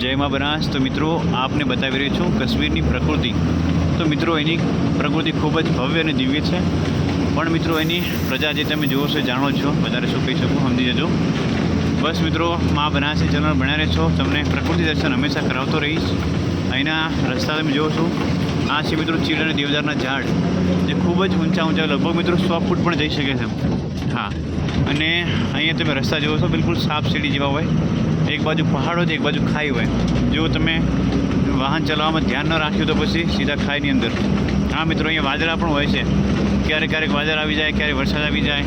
જય મા બનાસ. તો મિત્રો, આપને બતાવી રહ્યો છું કશ્મીરની પ્રકૃતિ. તો મિત્રો, એની પ્રકૃતિ ખૂબ જ ભવ્ય અને દિવ્ય છે. પણ મિત્રો, એની પ્રજા જે તમે જુઓ છો જાણો છો. વધારે શું કહી શકું, સમજી જજો. બસ મિત્રો, મા બનાસી ચેનલ બન્યા રહે છો. તમને પ્રકૃતિ દર્શન હંમેશા કરાવતો રહીશ. અહીંના રસ્તા તમે જુઓ છો. આ છે મિત્રો ચીડ અને દેવદારના ઝાડ. જે ખૂબ જ ઊંચા ઊંચા, લગભગ મિત્રો સો ફૂટ પણ જઈ શકે છે. હા. અને અહીંયા તમે રસ્તા જુઓ છો, બિલકુલ સાફ સીડી જેવા હોય. એક બાજુ પહાડો છે, એક બાજુ ખાઈ હોય. જો તમે વાહન ચલાવવામાં ધ્યાન ન રાખ્યું તો પછી સીધા ખાઈની અંદર. હા, મિત્રો, અહીંયા વાદળા પણ હોય છે. ક્યારેક ક્યારેક વાદળ આવી જાય, ક્યારેક વરસાદ આવી જાય.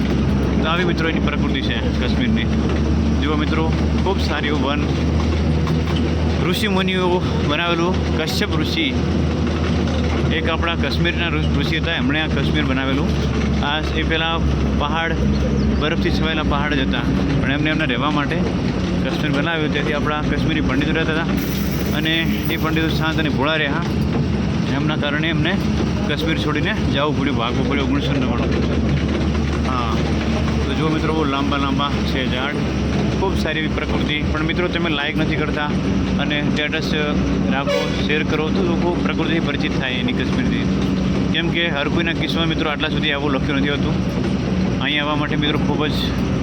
તો આવી મિત્રો, એની પ્રકૃતિ છે કાશ્મીરની. જુઓ મિત્રો, ખૂબ સારી એવું વન ઋષિ મુનિઓ બનાવેલું કશ્યપ ઋષિ. એક આપણા કાશ્મીરના ઋષિ હતા, એમણે આ કાશ્મીર બનાવેલું. આ એ પહેલાં પહાડ, બરફથી છવાયેલા પહાડ જ હતા. પણ એમને એમને રહેવા માટે કાશ્મીર બનાવ્યું, તેથી આપણા કાશ્મીરી પંડિતો રહેતા હતા. અને એ પંડિતો શાંત અને ભોળા રહ્યા. એમના કારણે એમને કાશ્મીર છોડીને જવું પડ્યું, ભાગવું પડ્યું ઓગણીસો નવ્વાણું હા. તો જો મિત્રો, બહુ લાંબા લાંબા છે ઝાડ. ખૂબ સારી એવી પ્રકૃતિ. પણ મિત્રો, તમે લાઈક નથી કરતા અને સ્ટેટસ રાખો શેર કરો, તો લોકો પ્રકૃતિથી પરિચિત થાય એની કાશ્મીરથી. કેમ કે હર કોઈના કિસ્સામાં મિત્રો, આટલા સુધી આવું લખ્યું નથી હોતું. અહીં આવવા માટે મિત્રો ખૂબ જ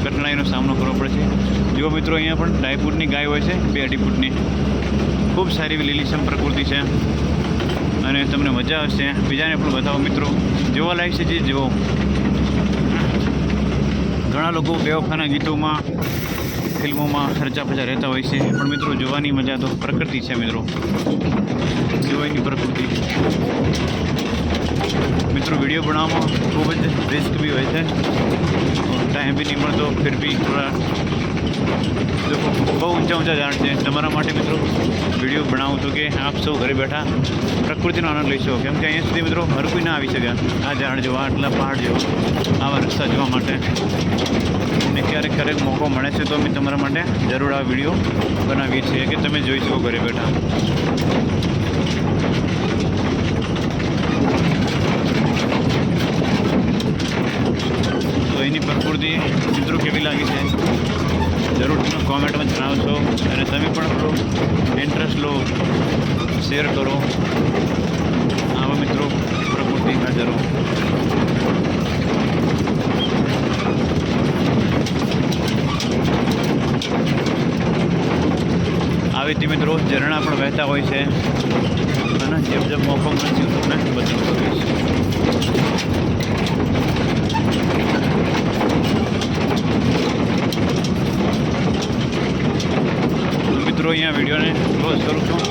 કઠિનાઈનો સામનો કરવો પડે છે. જો મિત્રો, અહીંયા પણ ઢાઈ ફૂટની ગાય હોય છે, બે અઢી ફૂટની ખૂબ સારી એવી લીલીછમ પ્રકૃતિ છે. અને તમને મજા આવશે. બીજાને પણ બતાવો મિત્રો, જોવા લાયક છે જે, જુઓ. ઘણા લોકો બેવફાના ગીતોમાં, ફિલ્મોમાં ખર્ચા પચા રહેતા હોય છે. પણ મિત્રો, જોવાની મજા તો પ્રકૃતિ છે મિત્રો. જોવાની પ્રકૃતિ. મિત્રો વીડિયો બનાવવામાં ખૂબ જ રિસ્ક બી હોય છે. ટાઈમ બી નહીં મળતો, ફિર બી થોડા બહુ ઊંચા ઊંચા ઝાડ છે. તમારા માટે મિત્રો વીડિયો બનાવું છું કે આપ સૌ ઘરે બેઠા પ્રકૃતિનો આનંદ લઈ શકો. કેમ કે અહીંયા સુધી મિત્રો, હર કોઈ ના આવી શકે. આ ઝાડ જોવા આટલા પહાડ જોવા આવા રસ્તા જોવા માટે. અને ક્યારેક ક્યારેક મોકો મળે છે, તો અમે તમારા માટે જરૂર આ વીડિયો બનાવીએ છીએ કે તમે જોઈ શકો ઘરે બેઠા. એની પ્રકૃતિ ચિત્રો કેવી લાગી છે? જરૂર તમે કોમેન્ટમાં જણાવશો અને તમે પણ થોડો ઇન્ટરેસ્ટ લો શેર કરો. આવા મિત્રો પ્રકૃતિ હાજરો આવી રીતે મિત્રો ઝરણા પણ વહેતા હોય છે. અને જેમ જેમ મોકો મળશે તમને બતાવતો રહીશ અહીંયા વિડીયોને ક્લોઝ કરું છું.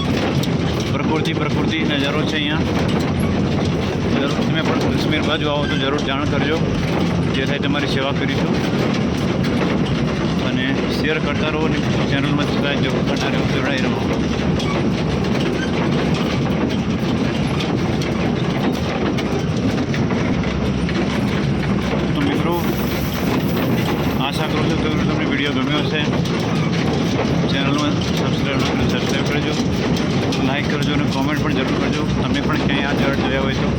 પ્રકૃતિ પ્રકૃતિ નજારો છે અહીંયા. જરૂર તમે પણ કાશ્મીર બાજુ આવો તો જરૂર જાણ કરજો, જે થાય તમારી સેવા કરીશું. અને શેર કરતા રહો અને ચેનલમાં સબસ્ક્રાઈબ જરૂર કરતા રહો જોડાઈ રહો. તો મિત્રો, આશા કરું છું કે તમને વીડિયો ગમ્યો હશે. ચેનલમાં સબસ્ક્રાઈબ સબસ્ક્રાઈબ કરજો. લાઈક કરજો અને કોમેન્ટ પણ જરૂર કરજો. તમે પણ ક્યાંય આ ઝાડ જોયા હોય તો.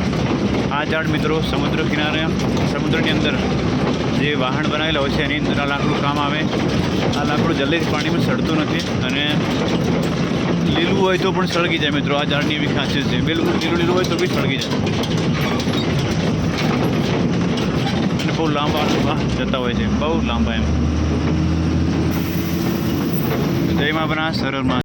આ ઝાડ મિત્રો સમુદ્ર કિનારે, સમુદ્રની અંદર જે વાહન બનાવેલા હોય છે, એની અંદર આ લાકડું કામ આવે. આ લાકડું જલ્દીથી પાણીમાં સડતું નથી અને લીલું હોય તો પણ સળગી જાય મિત્રો. આ ઝાડની એવી ખાસિયત છે. બિલકુલ લીલું લીલું હોય તો બી સળગી જાય. અને બહુ લાંબા લાંબા જતા હોય છે. બહુ લાંબા એમ. જય મા બનાસ સરળ